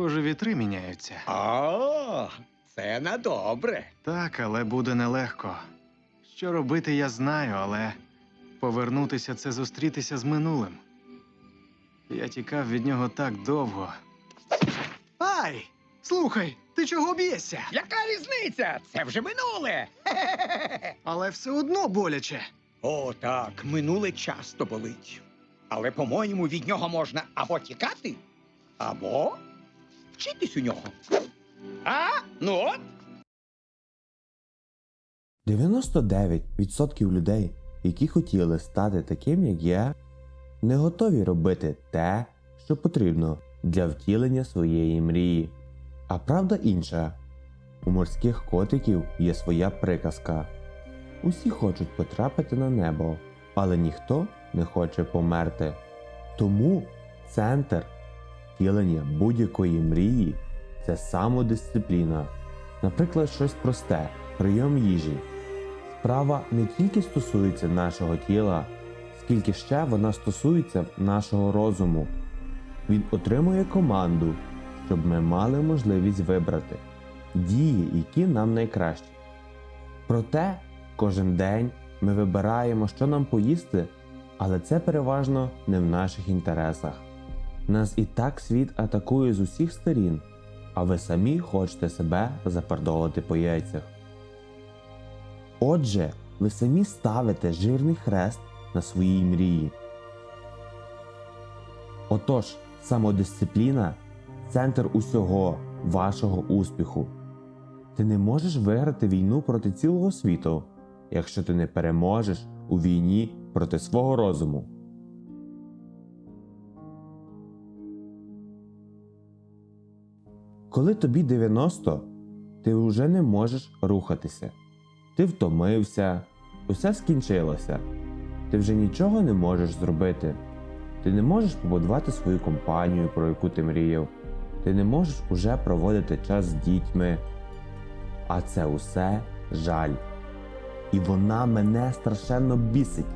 Схоже, вітри міняються. О, це на добре. Так, але буде нелегко. Що робити, я знаю, але повернутися це зустрітися з минулим. Я тікав від нього так довго. Ай! Слухай, ти чого б'єшся? Яка різниця? Це вже минуле. Але все одно боляче. О, так, минуле часто болить. Але, по-моєму, від нього можна або тікати, або вчитись у нього. А? Ну от. 99% людей, які хотіли стати таким, як я, не готові робити те, що потрібно для втілення своєї мрії. А правда інша. У морських котиків є своя приказка. Усі хочуть потрапити на небо, але ніхто не хоче померти. Тому центр втілення будь-якої мрії це самодисципліна. Наприклад, щось просте прийом їжі. Справа не тільки стосується нашого тіла, скільки ще вона стосується нашого розуму. Він отримує команду, щоб ми мали можливість вибрати дії, які нам найкращі. Проте кожен день ми вибираємо, що нам поїсти, але це переважно не в наших інтересах. Нас і так світ атакує з усіх сторін, а ви самі хочете себе запердолити по яйцях. Отже, ви самі ставите жирний хрест на своїй мрії. Отож, самодисципліна центр усього вашого успіху. Ти не можеш виграти війну проти цілого світу, якщо ти не переможеш у війні проти свого розуму. Коли тобі 90, ти вже не можеш рухатися. Ти втомився, усе скінчилося. Ти вже нічого не можеш зробити. Ти не можеш побудувати свою компанію, про яку ти мріяв. Ти не можеш уже проводити час з дітьми. А це усе жаль. І вона мене страшенно бісить.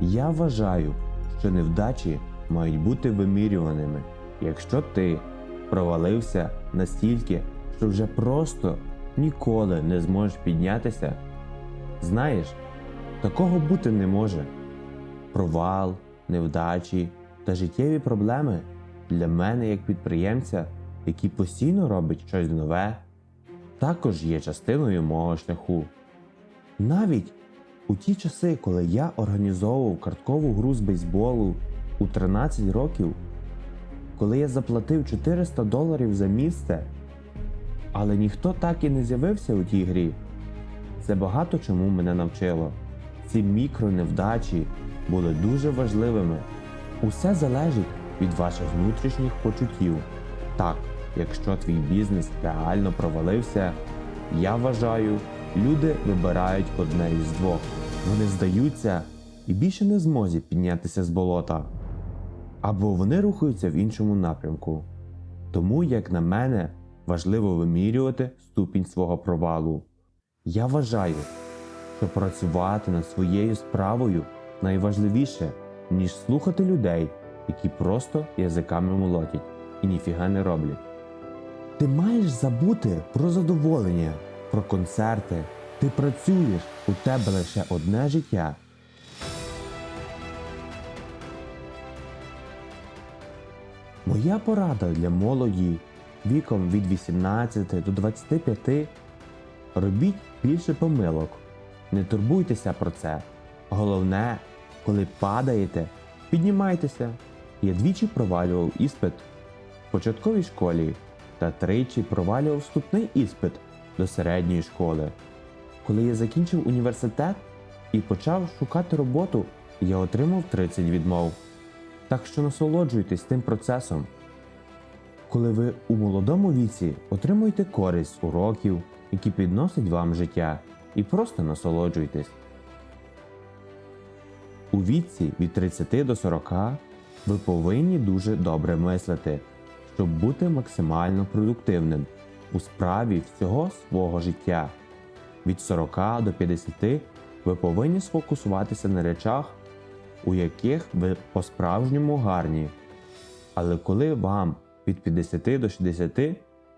Я вважаю, що невдачі мають бути вимірюваними. Якщо ти провалився настільки, що вже просто ніколи не зможеш піднятися, знаєш, такого бути не може. Провал, невдачі та життєві проблеми для мене як підприємця, який постійно робить щось нове, також є частиною мого шляху. Навіть у ті часи, коли я організовував карткову гру з бейсболу у 13 років, коли я заплатив 400 доларів за місце, але ніхто так і не з'явився у тій грі. Це багато чому мене навчило. Ці мікроневдачі були дуже важливими. Усе залежить від ваших внутрішніх почуттів. Так, якщо твій бізнес реально провалився, я вважаю, люди вибирають одне із двох. Вони здаються і більше не змозі піднятися з болота. Або вони рухаються в іншому напрямку. Тому, як на мене, важливо вимірювати ступінь свого провалу. Я вважаю, що працювати над своєю справою найважливіше, ніж слухати людей, які просто язиками молотять і ніфіга не роблять. Ти маєш забути про задоволення, про концерти. Ти працюєш, у тебе лише одне життя. Моя порада для молоді віком від 18 до 25 робіть більше помилок. Не турбуйтеся про це. Головне, коли падаєте, піднімайтеся. Я двічі провалював іспит в початковій школі та тричі провалював вступний іспит до середньої школи. Коли я закінчив університет і почав шукати роботу, я отримав 30 відмов. Так що насолоджуйтесь тим процесом. Коли ви у молодому віці отримуєте користь уроків, які підносять вам життя, і просто насолоджуйтесь. У віці від 30 до 40 ви повинні дуже добре мислити, щоб бути максимально продуктивним у справі всього свого життя. Від 40 до 50 ви повинні сфокусуватися на речах, у яких ви по-справжньому гарні. Але коли вам від 50 до 60,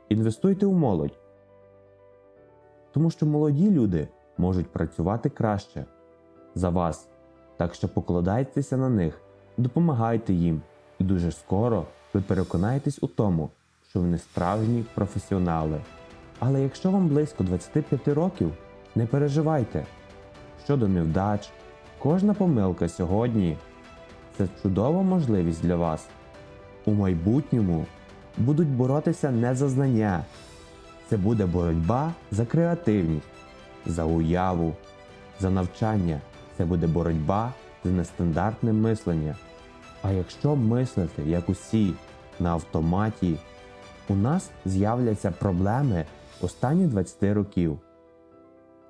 інвестуйте у молодь. Тому що молоді люди можуть працювати краще за вас. Так що покладайтеся на них, допомагайте їм, і дуже скоро ви переконаєтесь у тому, що вони справжні професіонали. Але якщо вам близько 25 років, не переживайте. Щодо невдач, кожна помилка сьогодні це чудова можливість для вас. У майбутньому будуть боротися не за знання, це буде боротьба за креативність, за уяву, за навчання. Це буде боротьба за нестандартне мислення. А якщо мислити як усі на автоматі, у нас з'являться проблеми останні 20 років.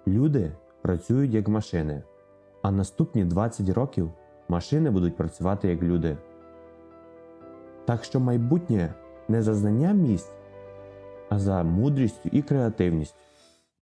Люди працюють як машини, а наступні 20 років машини будуть працювати як люди. Так що майбутнє не за знання місць, а за мудрістю і креативністю.